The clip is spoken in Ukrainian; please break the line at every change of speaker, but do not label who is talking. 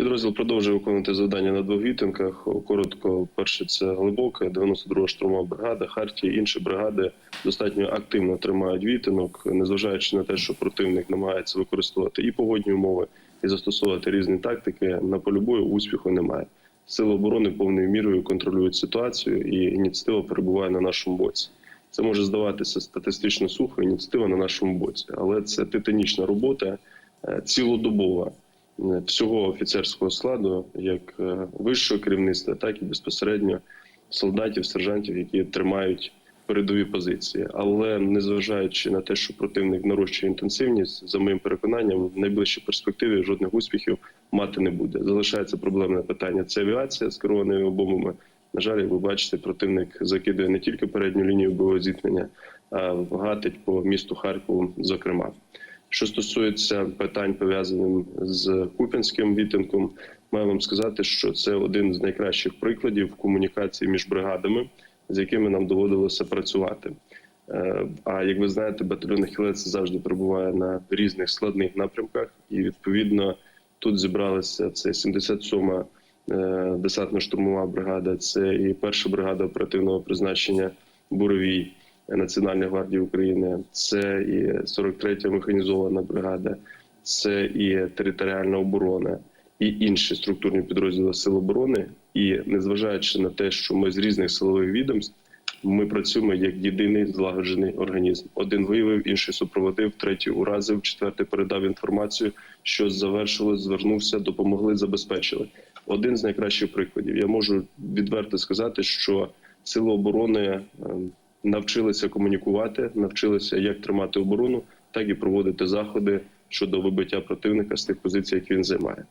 Підрозділ продовжує виконувати завдання на двох відтинках. Коротко, перше це глибоке, 92-га штурмова бригада, Хартія, інші бригади достатньо активно тримають відтинок, незважаючи на те, що противник намагається використовувати і погодні умови, і застосовувати різні тактики. На полі бою успіху немає. Сили оборони повною мірою контролюють ситуацію, і ініціатива перебуває на нашому боці. Це може здаватися статистично сухо, ініціатива на нашому боці, але це титанічна робота, е, цілодобова всього офіцерського складу, як е, вищого керівництва, так і безпосередньо солдатів, сержантів, які тримають передові позиції. Але незважаючи на те, що противник нарощує інтенсивність, за моїм переконанням, в найближчій перспективі жодних успіхів мати не буде. Залишається проблемне питання. Це авіація з керованими бомбами. На жаль, ви бачите, противник закидує не тільки передню лінію бойового зіткнення, а гатить по місту Харкову, зокрема. Що стосується питань пов'язаних з Куп'янським відтинком, маю вам сказати, що це один з найкращих прикладів комунікації між бригадами, з якими нам доводилося працювати. Е, А як ви знаєте, батальйон Хілець завжди перебуває на різних складних напрямках, і відповідно тут зібралися це 77-ма е, десантно-штурмова бригада, це і перша бригада оперативного призначення Буровій Національної гвардії України, це і 43-я механізована бригада, це і територіальна оборона, і інші структурні підрозділи Сил оборони. І незважаючи на те, що ми з різних силових відомств, ми працюємо як єдиний злагоджений організм. Один виявив, інший супроводив, третій уразив, четвертий передав інформацію, що завершилось, звернувся, допомогли, забезпечили. Один з найкращих прикладів. Я можу відверто сказати, що сили оборони е, навчилися комунікувати, навчилися як тримати оборону, так і проводити заходи щодо вибиття противника з тих позицій, які він займає.